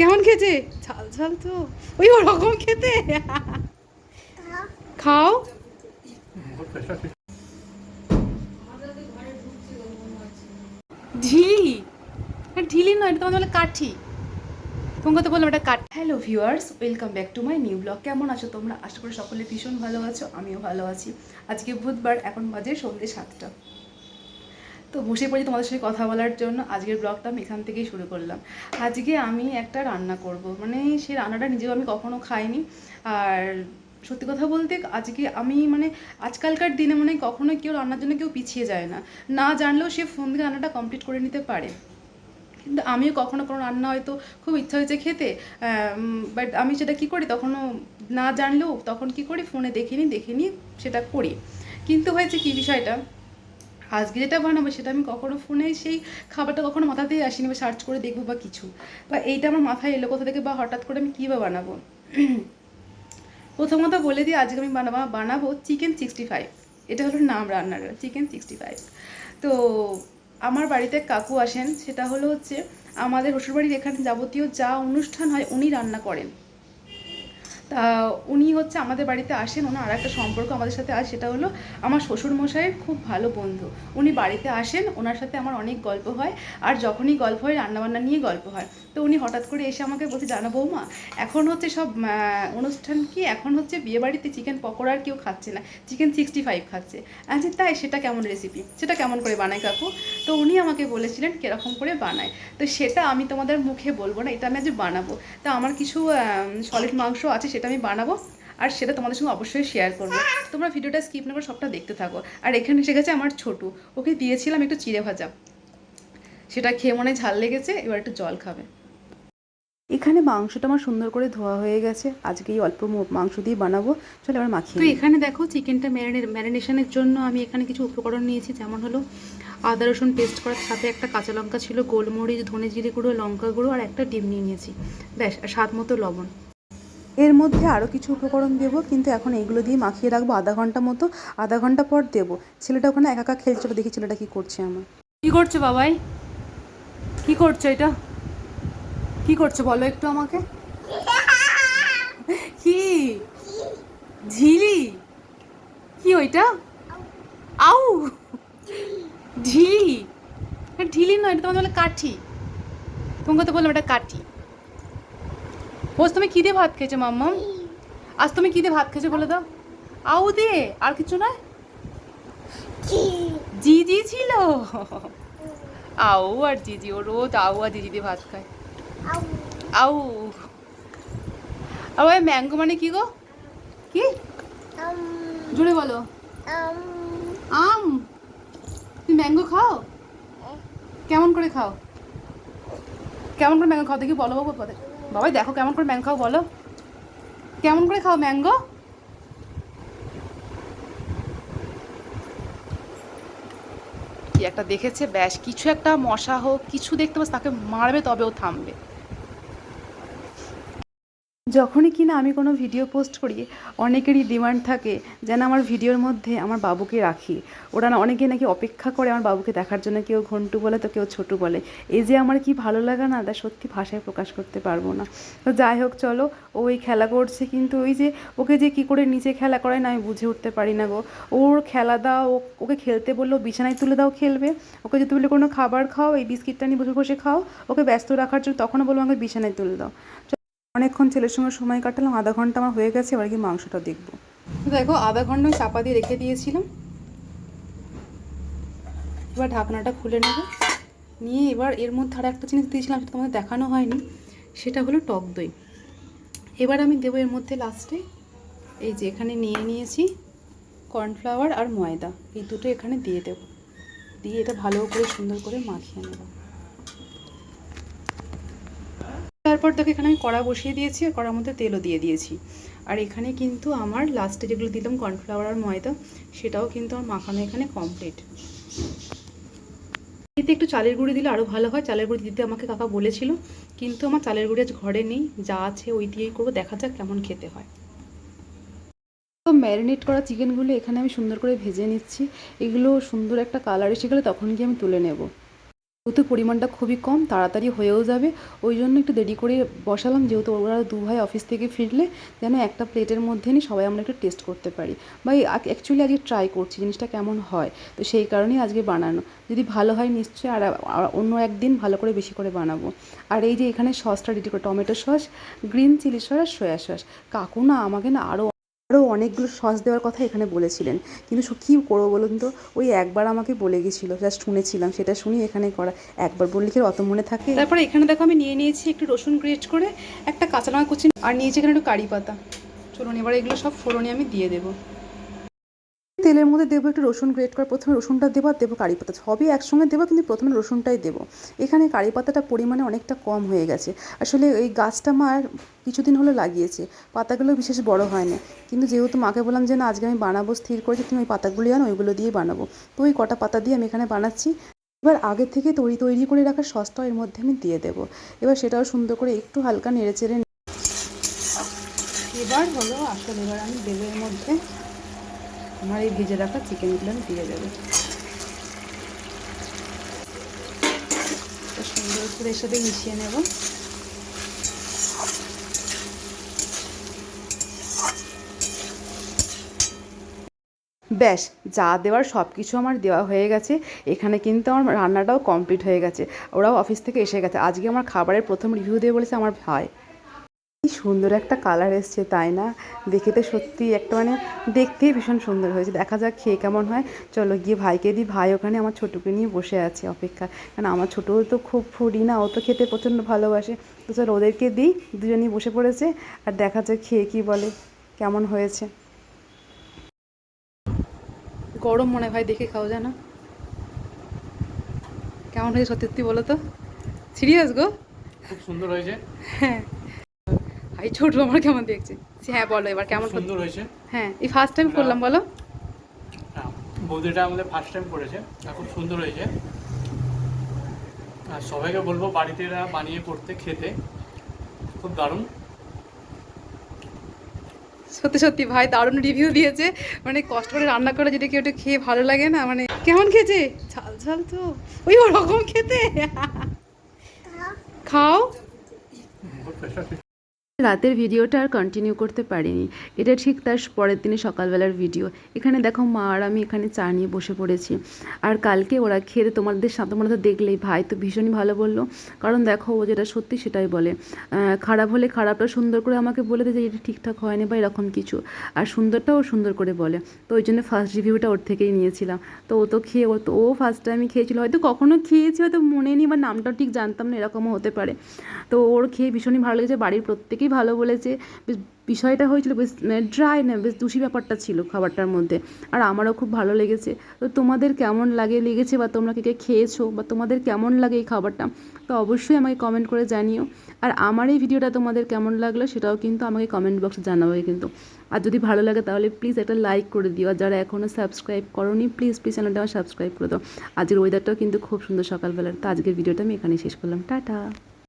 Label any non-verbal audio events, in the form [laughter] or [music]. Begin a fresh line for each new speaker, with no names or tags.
কেমন খেতে ঝাল ঝাল তো। ওই ওরকম খেতে? খাও। ঢিলি? ঢিলি নয়, এটা তোমাদের বলে কাঠি। তোমাকে তো বললাম এটা কাঠ। Hello viewers, welcome back to my new blog. কেমন আছো তোমরা? আশা করি সকলে ভীষণ ভালো আছো, আমিও ভালো আছি। আজকে বুধবার, এখন বাজে সন্ধ্যে সাতটা। তো বসে পড়ি তোমাদের সাথে কথা বলার জন্য। আজকের ব্লগটা আমি এখান থেকেই শুরু করলাম। আজকে আমি একটা রান্না করব। মানে সেই রান্নাটা নিজেও আমি কখনো খাইনি। আর সত্যি কথা বলতে আজকে আমি মানে আজকালকার দিনে মানে কখনো কেউ রান্নার জন্য কেউ পিছিয়ে যায় না। না জানলেও সে ফোন থেকে রান্নাটা কমপ্লিট করে নিতে পারে। কিন্তু আমিও কখনো কোনো রান্না হয়তো খুব ইচ্ছা হয়েছে খেতে বাট আমি সেটা কি করি তখনও না জানলেও তখন কি করি? ফোনে দেখে নিই দেখে নিই সেটা করি। কিন্তু হয়েছে কি বিষয়টা? আজকে যেটা বানাবো সেটা আমি কখনো ফোনে সেই খাবারটা কখনো মাথাতেই আসিনি বা সার্চ করে দেখব বা কিছু। বা এইটা আমার মাথায় এলো কোথা থেকে বা হঠাৎ করে আমি কী বা বানাবো? [clears throat] প্রথমত বলে দিই, আজকে আমি বানাবো বানাবো চিকেন সিক্সটি ফাইভ এটা হলো নাম রান্নার চিকেন সিক্সটি ফাইভ তো আমার বাড়িতে কাকু আসেন, সেটা হলো হচ্ছে আমাদের শ্বশুরবাড়ির এখানে যাবতীয় যা অনুষ্ঠান হয় উনি রান্না করেন। তা উনি হচ্ছে আমাদের বাড়িতে আসেন, ওনার আর একটা সম্পর্ক আমাদের সাথে আছে, সেটা হলো আমার শ্বশুর মশাইয়ের খুব ভালো বন্ধু। উনি বাড়িতে আসেন, ওনার সাথে আমার অনেক গল্প হয়, আর যখনই গল্প হয়, রান্নাবান্না নিয়ে গল্প হয়। তো উনি হঠাৎ করে এসে আমাকে বলছে, জানো বৌমা, এখন হচ্ছে সব অনুষ্ঠান কি? এখন হচ্ছে বিয়ে বাড়িতে চিকেন পকোড়া আর কেউ খাচ্ছে না, চিকেন সিক্সটি ফাইভ খাচ্ছে। আচ্ছা তাই সেটা কেমন রেসিপি সেটা কেমন করে বানায় কাকু? তো উনি আমাকে বলেছিলেন, কীরকম করে বানায়। তো সেটা আমি তোমাদের মুখে বলব না, এটা আমি আজ বানাবো। তা আমার কিছু সলিড মাংস আছে সেটা আমি বানাবো আর সেটা তোমাদের সঙ্গে অবশ্যই শেয়ার করব। তোমরা ভিডিওটা স্কিপ না করে সবটা দেখতে থাকো। আর এখানে এসে গেছে আমার ছোটু। ওকে দিয়েছিলাম একটু চিড়ে ভাজা। সেটা খেয়ে মনে ঝাল লেগেছে এবার একটু জল খাবে। এখানে মাংসটা আমার সুন্দর করে ধোয়া হয়ে গেছে। আজকে এই অল্প মাংস দিয়ে বানাবো। চলো এবার মাখিয়ে তো এখানে দেখো চিকেনটা ম্যারিনে ম্যারিনেশনের জন্য আমি এখানে কিছু উপকরণ নিয়েছি। যেমন হলো আদা রসুন পেস্ট করার সাথে একটা কাঁচা লঙ্কা ছিল গোলমরিচ ধনে জিরে গুঁড়ো লঙ্কা গুঁড়ো আর একটা ডিম নিয়ে নিয়েছি। ব্যাস আর স্বাদ মতো লবণ। এর মধ্যে আরও কিছু উপকরণ দেবো, কিন্তু এখন এগুলো দিয়ে মাখিয়ে রাখব আধা ঘণ্টা মতো, আধা ঘণ্টা পর দেবো। ছেলেটা ওখানে একা একা খেলছিল, দেখি ছেলেটা কি করছে আমার। কি করছ বাবাই? কি করছ এটা? কি করছ বলো একটু আমাকে। কি? ঝিলি? কি ওইটা? আউ! ঢিলি ঢিলি নয়, এটা তোমাকে বলে কাঠি। তোমাকে তো বললাম এটা কাঠি। হোস তুমি কি দিয়ে ভাত খেয়েছো, মাম্মা? আজ তুমি কি দিয়ে ভাত খেয়েছো বলে দাও। আউ দিয়ে আর কিছু নয়। জি জি ছিল। আউ আর জিজি ও রোজ আউ আর জিজি দিয়ে ভাত খায়। আউ। আর ওই ম্যাঙ্গো মানে কি গো? কি? জোরে বলো। আম। তুমি ম্যাঙ্গো খাও? কেমন করে খাও? কেমন করে ম্যাঙ্গো খাও? দেখি বলো বাবু পদে বাবাই, দেখো কেমন করে ম্যাঙ্গো খাও বলো। কেমন করে খাও ম্যাঙ্গো? কি একটা দেখেছে? ব্যাস, কিছু একটা মশা হোক, কিছু দেখতে পাস, তাকে মারবে তবেও থামবে। যখনই কিনা আমি কোনো ভিডিও পোস্ট করি, অনেকেরই ডিমান্ড থাকে যেন আমার ভিডিওর মধ্যে আমার বাবুকে রাখি। ওরা না অনেকে নাকি অপেক্ষা করে আমার বাবুকে দেখার জন্য কেউ ঘন্টু বলে তো কেউ ছোটু বলে। এই যে আমার কি ভালো লাগা না, তা সত্যি ভাষায় প্রকাশ করতে পারব না। তো যাই হোক, চলো, ও ওই খেলা করছে কিন্তু ওই যে ওকে যে কি করে নিচে খেলা করায় না আমি বুঝে উঠতে পারি না গো। ওর খেলা দাও ওকে খেলতে বলল, বিছানায় তুলে দাও, খেলবে। ওকে যদি বলে কোনো খাবার খাও, এই বিস্কিটটা নিয়ে বসে বসে খাও, ওকে ব্যস্ত রাখার জন্য তখনও বলব আমাকে বিছানায় তুলে দাও। অনেকক্ষণ ছেলের সঙ্গে সময় কাটালাম, আধা ঘণ্টা আমার হয়ে গেছে, এবার কি মাংসটা দেখব। দেখো, আধা ঘণ্টা চাপা দিয়ে রেখে দিয়েছিলাম। এবার ঢাকনাটা খুলে নেব। নিয়ে এবার এর মধ্যে আর একটা জিনিস দিয়েছিলাম, সেটা তোমাদের দেখানো হয়নি। সেটা হলো টক দই। এবার আমি দেবো এর মধ্যে লাস্টে এই যে এখানে নিয়ে নিয়েছি কর্নফ্লাওয়ার আর ময়দা। এই দুটো এখানে দিয়ে দেবো। দিয়ে এটা ভালো করে সুন্দর করে মাখিয়ে নেব। তারপর দেখো এখানে আমি কড়া বসিয়ে দিয়েছি আর কড়ার মধ্যে তেলও দিয়ে দিয়েছি। আর এখানে কিন্তু আমার লাস্টে যেগুলো দিলাম কর্নফ্লাওয়ার আর ময়দা, সেটাও কিন্তু আমার মাখানো এখানে কমপ্লিট এতে একটু চালের গুঁড়ি দিলে আরও ভালো হয়। চালের গুঁড়ি দিতে আমাকে কাকা বলেছিল, কিন্তু আমার চালের গুঁড়ি আজ ঘরে নেই। যা আছে ওই দিয়েই করব। দেখা যাক কেমন খেতে হয়। তো ম্যারিনেট করা চিকেনগুলো এখানে আমি সুন্দর করে ভেজে নিচ্ছি। এগুলো সুন্দর একটা কালার এসে গেলে তখন গিয়ে আমি তুলে নেব। তো যেহেতু পরিমাণটা খুবই কম, তাড়াতাড়ি হয়েও যাবে। ওই জন্য একটু দেরি করে বসালাম, যেহেতু ওরা দু ভাই অফিস থেকে ফিরলে যেন একটা প্লেটের মধ্যে নিয়ে সবাই আমরা একটু টেস্ট করতে পারি। বা অ্যাকচুয়ালি আজকে ট্রাই করছি, জিনিসটা কেমন হয়? তো সেই কারণেই আজকে বানানো। যদি ভালো হয় নিশ্চয়ই আর অন্য একদিন ভালো করে বেশি করে বানাবো। আর এই যে এখানে সসটা রেডি করে, tomato sauce green chilli sauce আর সয়া সস কাকু না, আমাকে না আরও আরও অনেকগুলো সস দেওয়ার কথা এখানে বলেছিলেন। কিন্তু কী করব বলুন তো? ওই একবার আমাকে বলে গেছিল জাস্ট শুনেছিলাম, সেটা শুনি এখানে করা, একবার বললে কি অত মনে থাকে? তারপরে এখানে দেখো আমি নিয়ে নিয়েছি একটু রসুন গ্রেট করে একটা কাঁচা লঙ্কা কুচি, আর নিয়েছি এখানে একটু কারি পাতা। চলুন এবার এগুলো সব ফোড়নে আমি দিয়ে দেবো। তেলের মধ্যে দেবো একটু রসুন গ্রেট করে প্রথমে রসুনটা দেবো আর দেবো কারি পাতা। সবই একসঙ্গে দেবো কিন্তু প্রথমে রসুনটাই দেবো। এখানে কারি পাতাটা পরিমাণে অনেকটা কম হয়ে গেছে। আসলে এই গাছটা মার কিছুদিন হলো লাগিয়েছে। পাতাগুলো বিশেষ বড় হয় না কিন্তু যেহেতু মাকে বললাম যে, না, আজকে আমি বানাবো, স্থির করেছি, তুমি ওই পাতাগুলি আনো, ওইগুলো দিয়ে বানাবো। তো ওই কটা পাতা দিয়ে আমি এখানে বানাচ্ছি। এবার আগে থেকে তৈরি তৈরি করে রাখা সসটাও এর মধ্যে আমি দিয়ে দেবো। এবার সেটাও সুন্দর করে একটু হালকা নেড়ে চেড়ে এবার হলো আসল, এবার আমি দেবো এর মধ্যে আমার এই ভেজে রাখা চিকেনগুলো আমি দিয়ে দেবো। সুন্দর করে সাথে মিশিয়ে নেব। ব্যাস, যা দেওয়ার সব কিছু আমার দেওয়া হয়ে গেছে। এখানে কিন্তু আমার রান্নাটাও কমপ্লিট হয়ে গেছে। ওরাও অফিস থেকে এসে গেছে। আজকে আমার খাবারের প্রথম রিভিউ দিয়ে বলেছে আমার ভাই। কি সুন্দর একটা কালার এসছে তাই না? দেখে তো সত্যি একটা মানে দেখতেই ভীষণ সুন্দর হয়েছে। দেখা যাক খেয়ে কেমন হয়। চলো গিয়ে ভাইকে দিই ভাই ওখানে আমার ছোটোকে নিয়ে বসে আছে অপেক্ষা। কারণ আমার ছোটোও তো খুব ফুডি না ও তো খেতে প্রচণ্ড ভালোবাসে। তো চলো ওদেরকে দিই দুজনেই বসে পড়েছে। আর দেখা যাক খেয়ে কী বলে কেমন হয়েছে। গরম মনে ভাই দেখে খাও জানো কেমন হয়েছে সত্যি সত্যি বলো তো। সিরিয়াস গো?
খুব সুন্দর হয়েছে।
হ্যাঁ। ভাই ছোট আমার কেমন দেখছে? হ্যাঁ বলো এবার কেমন
সুন্দর হয়েছে।
হ্যাঁ এই ফার্স্ট টাইম করলাম বলো।
হ্যাঁ, বৌদিটা আমাদের ফার্স্ট টাইম করেছে। খুব সুন্দর হয়েছে। আর সবাইকে বলব বাড়িতে এরা বানিয়ে করতে খেতে। খুব দারুণ।
সত্যি সত্যি ভাই দারুণ রিভিউ দিয়েছে। মানে কষ্ট করে রান্না করে যদি কেউ খেয়ে ভালো লাগে না মানে কেমন খেয়েছে? ঝাল ঝাল তো। ওই ওরকম খেতে। খাও। রাতের ভিডিওটা আর কন্টিনিউ করতে পারিনি। এটা ঠিক তার পরের দিনে সকালবেলার ভিডিও এখানে দেখো মা আর আমি এখানে চা নিয়ে বসে পড়েছি। আর কালকে ওরা খেয়ে তোমাদের সাথে মনে তো দেখলেই, ভাই তো ভীষণই ভালো বলল। কারণ দেখো ও যেটা সত্যি সেটাই বলে। খারাপ হলে খারাপটা সুন্দর করে আমাকে বলে দেয় যে এটা ঠিকঠাক হয়নি বা এরকম কিছু। আর সুন্দরটাও সুন্দর করে বলে। তো ওই জন্য ফার্স্ট রিভিউটা ওর থেকেই নিয়েছিলাম। তো ও তো খেয়ে, ও তো, ও ফার্স্ট টাইমই খেয়েছিল। হয়তো কখনো খেয়েছি, হয়তো মনে নেই বা নামটাও ঠিক জানতাম না, এরকমও হতে পারে। তো ওর খেয়ে ভীষণই ভালো লেগেছে। বাড়ির প্রত্যেকেই ভালো বলেছে। বেশ বিষয়টা হয়েছিল বেশ ড্রাই না, বেশ দোষী ব্যাপারটা ছিল খাবারটার মধ্যে। আর আমারও খুব ভালো লেগেছে। তো তোমাদের কেমন লাগে, লেগেছে বা তোমরা কে কে খেয়েছো বা তোমাদের কেমন লাগে এই খাবারটা, তো অবশ্যই আমাকে কমেন্ট করে জানিও। আর আমার এই ভিডিওটা তোমাদের কেমন লাগল সেটাও কিন্তু আমাকে কমেন্ট বক্সে জানাবে কিন্তু। আর যদি ভালো লাগে তাহলে প্লিজ একটা লাইক করে দিও। আর যারা এখনও সাবস্ক্রাইব করোনি প্লিজ প্লিজ চ্যানেলটা আমার সাবস্ক্রাইব করে দাও। আজকের ওয়েদারটাও কিন্তু খুব সুন্দর সকালবেলার। তো আজকের ভিডিওটা আমি এখানেই শেষ করলাম। টাটা!